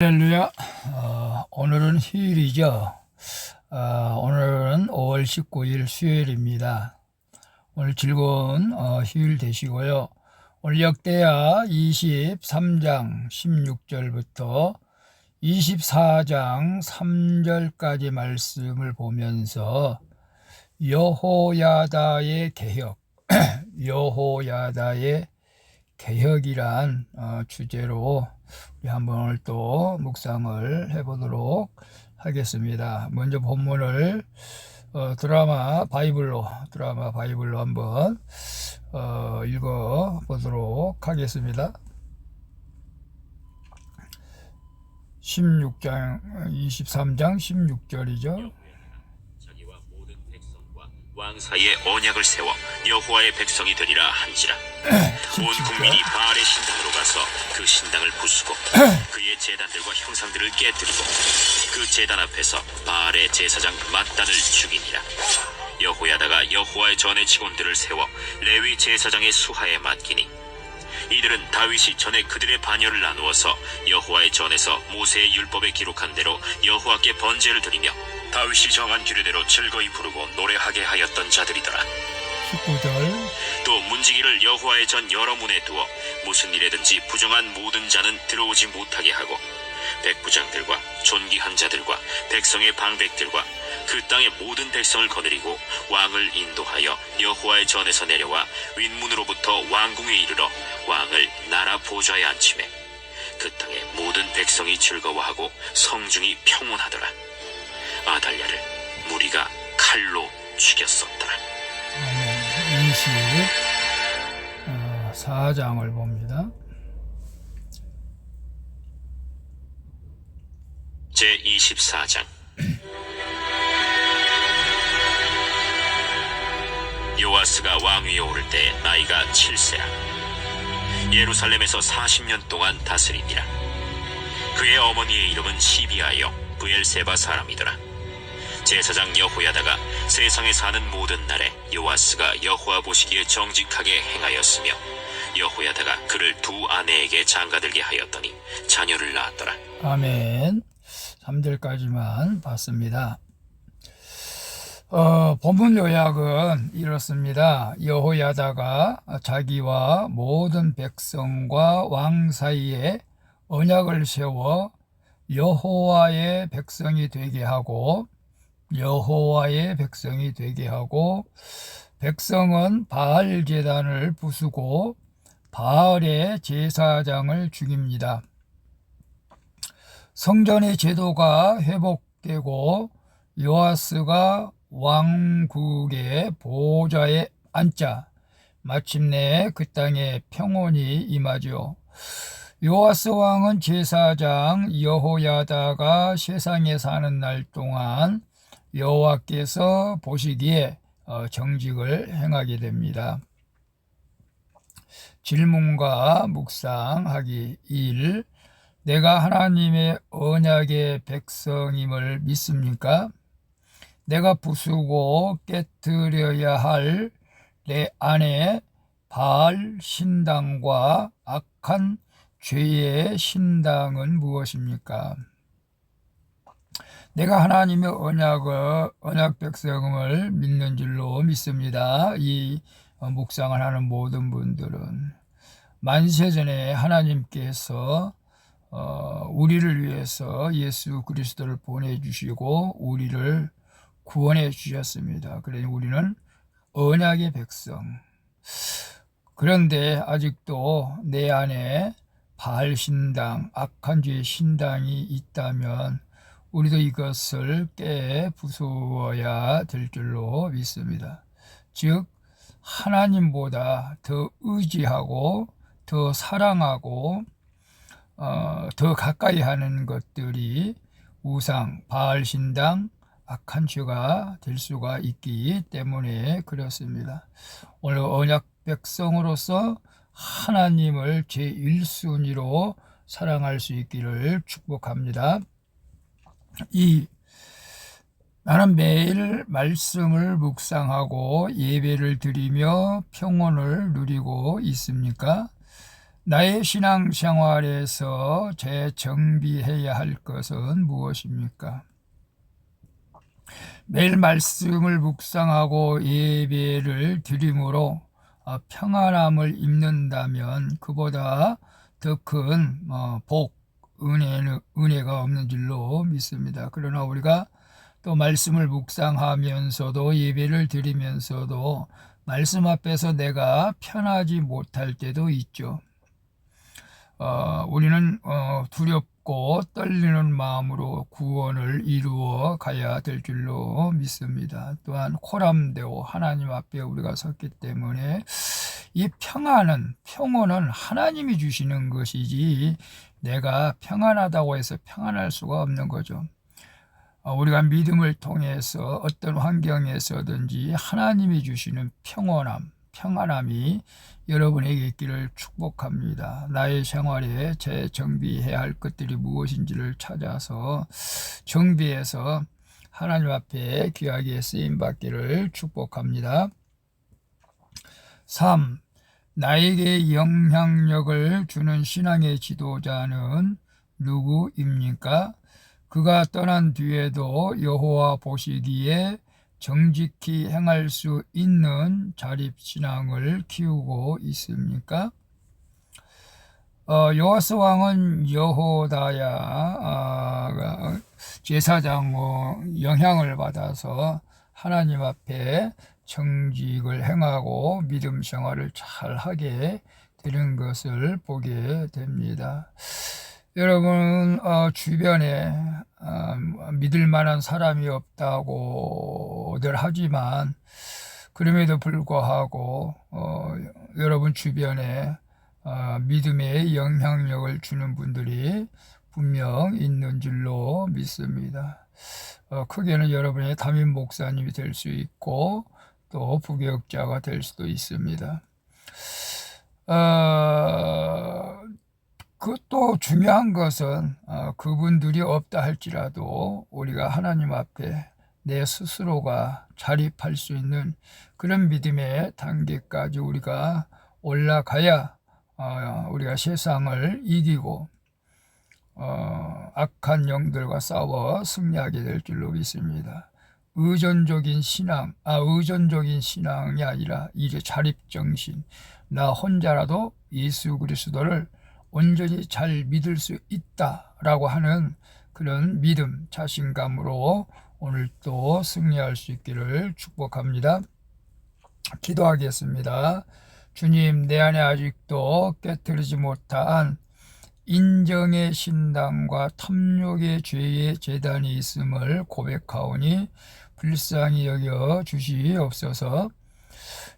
할렐루야. 어, 오늘은 휴일이죠. 어, 오늘은 5월 19일 수요일입니다. 오늘 즐거운 어, 휴일 되시고요. 오늘 역대하 23장 16절부터 24장 3절까지 말씀을 보면서 여호야다의 개혁, 여호야다의 개혁이란 어, 주제로 우리 한번 오늘 또 묵상을 해보도록 하겠습니다. 먼저 본문을 어, 드라마 바이블로 드라마 바이블로 한번 어, 읽어 보도록 하겠습니다. 16장 23장 16절이죠. 왕 사이에 언약을 세워 여호와의 백성이 되리라 한지라. 온 국민이 바알의 신당으로 가서 그 신당을 부수고 그의 제단들과 형상들을 깨뜨리고 그 제단 앞에서 바알의 제사장 mat단을 죽이니라. 여호야다가 여호와의 전의 직원들을 세워 레위 제사장의 수하에 맡기니 이들은 다윗이 전에 그들의 반열을 나누어서 여호와의 전에서 모세의 율법에 기록한 대로 여호와께 번제를 드리며 다윗이 정한 규례대로 즐거이 부르고 노래하게 하였던 자들이더라. 19절 또 문지기를 여호와의 전 여러 문에 두어 무슨 일에든지 부정한 모든 자는 들어오지 못하게 하고 백부장들과 존귀한 자들과 백성의 방백들과 그 땅의 모든 백성을 거느리고 왕을 인도하여 여호와의 전에서 내려와 윗문으로부터 왕궁에 이르러 왕을 나라 보좌에 앉히매 그 땅의 모든 백성이 즐거워하고 성중이 평온하더라 아달랴를 무리가 칼로 죽였었더라 아멘. 24장을 봅니다. 제 24장 요아스가 왕위에 오를 때 나이가 7세라 예루살렘에서 40년 동안 다스리니라 그의 어머니의 이름은 시비아여 부엘세바 사람이더라 제사장 여호야다가 세상에 사는 모든 날에 요아스가 여호와 보시기에 정직하게 행하였으며 여호야다가 그를 두 아내에게 장가들게 하였더니 자녀를 낳았더라 아멘. 3절까지만 봤습니다. 어, 본문 요약은 이렇습니다. 여호야다가 자기와 모든 백성과 왕 사이에 언약을 세워 여호와의 백성이 되게 하고 여호와의 백성이 되게 하고 백성은 바알 제단을 부수고 바알의 제사장을 죽입니다. 성전의 제도가 회복되고 요아스가 왕국의 보좌에 앉자 마침내 그 땅에 평온이 임하죠. 요아스 왕은 제사장 여호야다가 세상에 사는 날 동안 여호와께서 보시기에 어, 정직을 행하게 됩니다. 질문과 묵상하기 1. 내가 하나님의 언약의 백성임을 믿습니까? 내가 부수고 깨뜨려야 할 내 안에 바알 신당과 악한 죄의 신당은 무엇입니까? 내가 하나님의 언약을 언약 백성을 믿는 줄로 믿습니다. 이 묵상을 하는 모든 분들은 만세전에 하나님께서 어, 우리를 위해서 예수 그리스도를 보내주시고 우리를 구원해 주셨습니다. 그러니 우리는 언약의 백성. 그런데 아직도 내 안에 바알 신당, 악한 죄의 신당이 있다면 우리도 이것을 깨 부수어야 될 줄로 믿습니다. 즉 하나님보다 더 의지하고 더 사랑하고 어, 더 가까이 하는 것들이 우상, 바알 신당, 악한 죄가 될 수가 있기 때문에 그렇습니다. 오늘 언약 백성으로서 하나님을 제1순위로 사랑할 수 있기를 축복합니다. 이 나는 매일 말씀을 묵상하고 예배를 드리며 평온을 누리고 있습니까? 나의 신앙생활에서 재정비해야 할 것은 무엇입니까? 매일 말씀을 묵상하고 예배를 드림으로 어, 평안함을 입는다면 그보다 더큰 어, 복, 은혜는, 은혜가 없는 줄로 믿습니다. 그러나 우리가 또 말씀을 묵상하면서도 예배를 드리면서도 말씀 앞에서 내가 편하지 못할 때도 있죠. 어, 우리는 어, 두렵고 떨리는 마음으로 구원을 이루어 가야 될 줄로 믿습니다. 또한 코람되고 하나님 앞에 우리가 섰기 때문에 이 평안은 평온은 하나님이 주시는 것이지 내가 평안하다고 해서 평안할 수가 없는 거죠. 어, 우리가 믿음을 통해서 어떤 환경에서든지 하나님이 주시는 평온함, 평안함이 여러분에게 있기를 축복합니다. 나의 생활에 재정비해야 할 것들이 무엇인지를 찾아서 정비해서 하나님 앞에 귀하게 쓰임 받기를 축복합니다. 3. 나에게 영향력을 주는 신앙의 지도자는 누구입니까? 그가 떠난 뒤에도 여호와 보시기에 정직히 행할 수 있는 자립신앙을 키우고 있습니까? 어, 요아스 왕은 여호다야 제사장 영향을 받아서 하나님 앞에 정직을 행하고 믿음 생활을 잘 하게 되는 것을 보게 됩니다. 여러분 어, 주변에 어, 믿을 만한 사람이 없다고들 하지만 그럼에도 불구하고 어, 여러분 주변에 어, 믿음의 영향력을 주는 분들이 분명 있는 줄로 믿습니다. 어, 크게는 여러분의 담임 목사님이 될 수 있고 또 부교육자가 될 수도 있습니다. 어, 그또 중요한 것은 어, 그분들이 없다 할지라도 우리가 하나님 앞에 내 스스로가 자립할 수 있는 그런 믿음의 단계까지 우리가 올라가야 어, 우리가 세상을 이기고 어, 악한 영들과 싸워 승리하게 될 줄로 믿습니다. 의존적인 신앙, 아, 의존적인 신앙이 아니라 이제 자립정신. 나 혼자라도 예수 그리스도를 온전히 잘 믿을 수 있다라고 하는 그런 믿음, 자신감으로 오늘 또 승리할 수 있기를 축복합니다. 기도하겠습니다. 주님, 내 안에 아직도 깨뜨리지 못한 인정의 신당과 탐욕의 죄의 재단이 있음을 고백하오니 불쌍히 여겨 주시옵소서.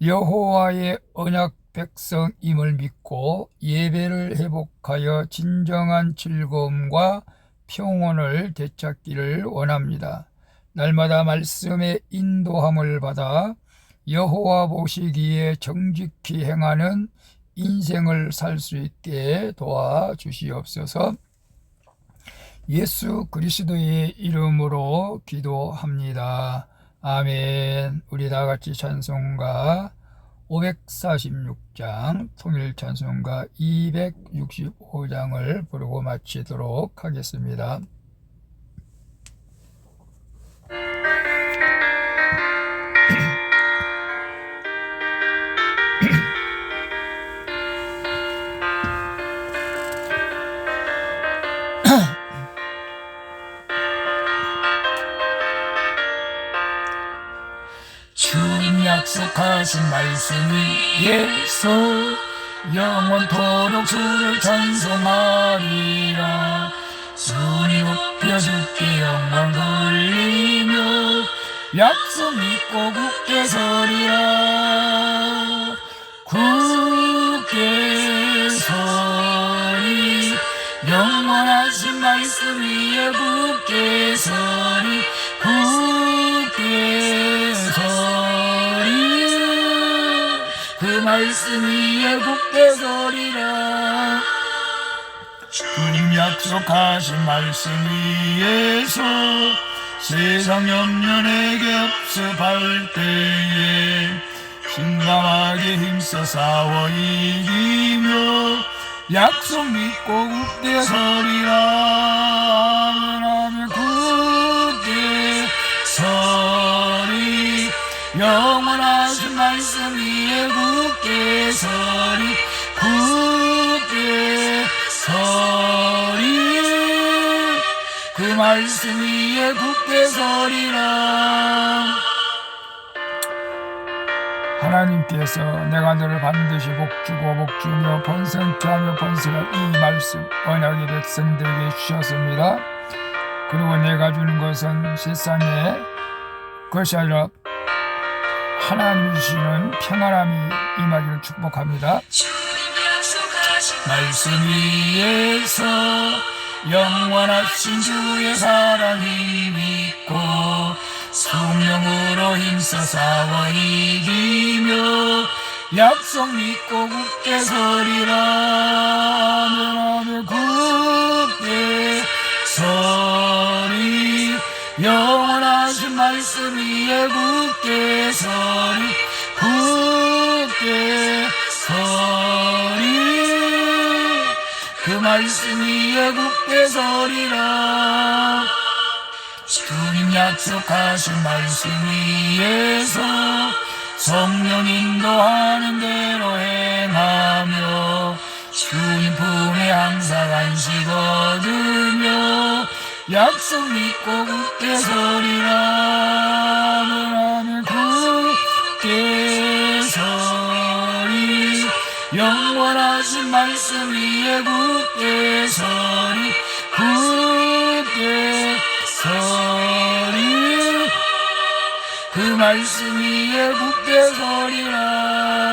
여호와의 언약 백성임을 믿고 예배를 회복하여 진정한 즐거움과 평온을 되찾기를 원합니다. 날마다 말씀의 인도함을 받아 여호와 보시기에 정직히 행하는 인생을 살 수 있게 도와주시옵소서. 예수 그리스도의 이름으로 기도합니다. 아멘. 우리 다 같이 찬송가 546장 통일 찬송가 265장을 부르고 마치도록 하겠습니다. 약속하신 말씀 위에서 영원토록 주를 찬송하리라. 주님 높여 주께 영광 돌리며 약속 믿고 굳게 서리라 말씀 위에 굳게 서리라. 주님 약속하신 말씀 위에서 세상 염려내게 없습할 때에 신강하게 힘써 싸워 이기며 약속 믿고 굳게 서리라. 아멘 굳게 서리 영원하신 말씀 위에 굳게 서리 굳게 서리 그 말씀 위에 굳게 서리라 하나님께서 내가 너를 반드시 복주고 복주며 번성케 하며 번성할 이 말씀 언약의 백성들에게 주셨습니다. 그리고 내가 주는 것은 세상에 그것이 아니라 하나님 주시는 평안함이 임하기를 축복합니다. 말씀 위에서 영원하신 주의 사랑이 믿고 성령으로 힘써 싸워 이기며 약속 믿고 굳게 서리라 아멘 아멘 굳게 서리 영원하신 말씀 위에 굳게 서리 굳게 서리. 그 말씀 위에 굳게 서리라. 주님 약속하신 말씀 위에서 성령 인도하는 대로 행하며 주님 품에 항상 안식 얻으며 약속 믿고 굳게 서리라. 아멘 굳게 서리. 영원하신 말씀 위에 굳게 서리. 굳게 서리. 그 말씀 위에 굳게 서리라.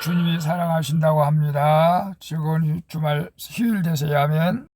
주님이 사랑하신다고 합니다. 즐거운 주말 휴일 되세요 하면